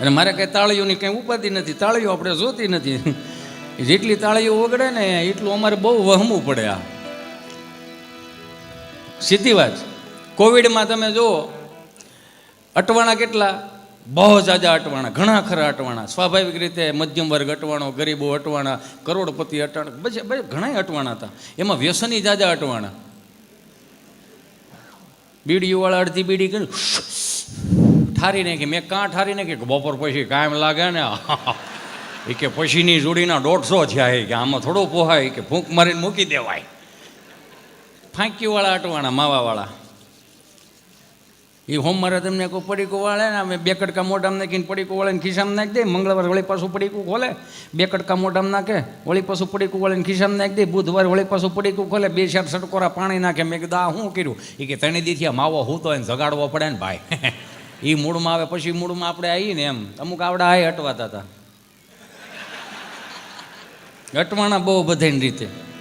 અને મારે કંઈ તાળીઓની કંઈ ઉપાધિ નથી. તાળીઓ આપણે જોતી નથી. જેટલી તાળીઓ વગડે ને એટલું અમારે બહુ વહમવું પડે આ. સીધી વાત. કોવિડમાં તમે જુઓ, અટવાણા કેટલા? બહુ જાજા અટવાણા, ઘણા ખરા અટવાણા. સ્વાભાવિક રીતે મધ્યમ વર્ગ અટવાણો, ગરીબો અટવાણા, કરોડપતિ અટવાણા બધા ઘણા અટવાણા હતા. એમાં વ્યસની જાજા અટવાણા. બીડીવાળા અડધી બીડી કરી ઠારી નાખી મેં કાં ઠારી નાખી કે બપોર પછી કાયમ લાગે ને એ કે પછીની જોડીના દોઢસો થયા કે આમાં થોડું પોહાય કે ફૂંક મારીને મૂકી દેવાય. ફાંકીવાળા અટવાણા માવાવાળા. એ હોમ મારે તમને કોઈ પડીકું વાળે ને, અમે બે કડકા મોઢામાં નાખીને પડીકું વાળીને ખિસ્સામાં નાખી દે, મંગળવાર વળી પાછું પડીકું ખોલે, બે કડકા મોઢામાં નાખે, વળી પાછું પડીકું વાળીને ખિસ્સામાં નાખી દે, બુધવાર વળી પાછું પડીકું ખોલે, બે ચાર સટકોરા પાણી નાખે, મેં કીધું, આ શું કર્યું? એ કે ત્રણે દીથી માવો હું તો એને જગાડવો પડે ને, ભાઈ. એ મૂળમાં આવે, પછી મૂળમાં આપણે આવીએ ને એમ. અમુક આવડા આય હટવાતા હતા. અટવાના બહુ બધાની રીતે.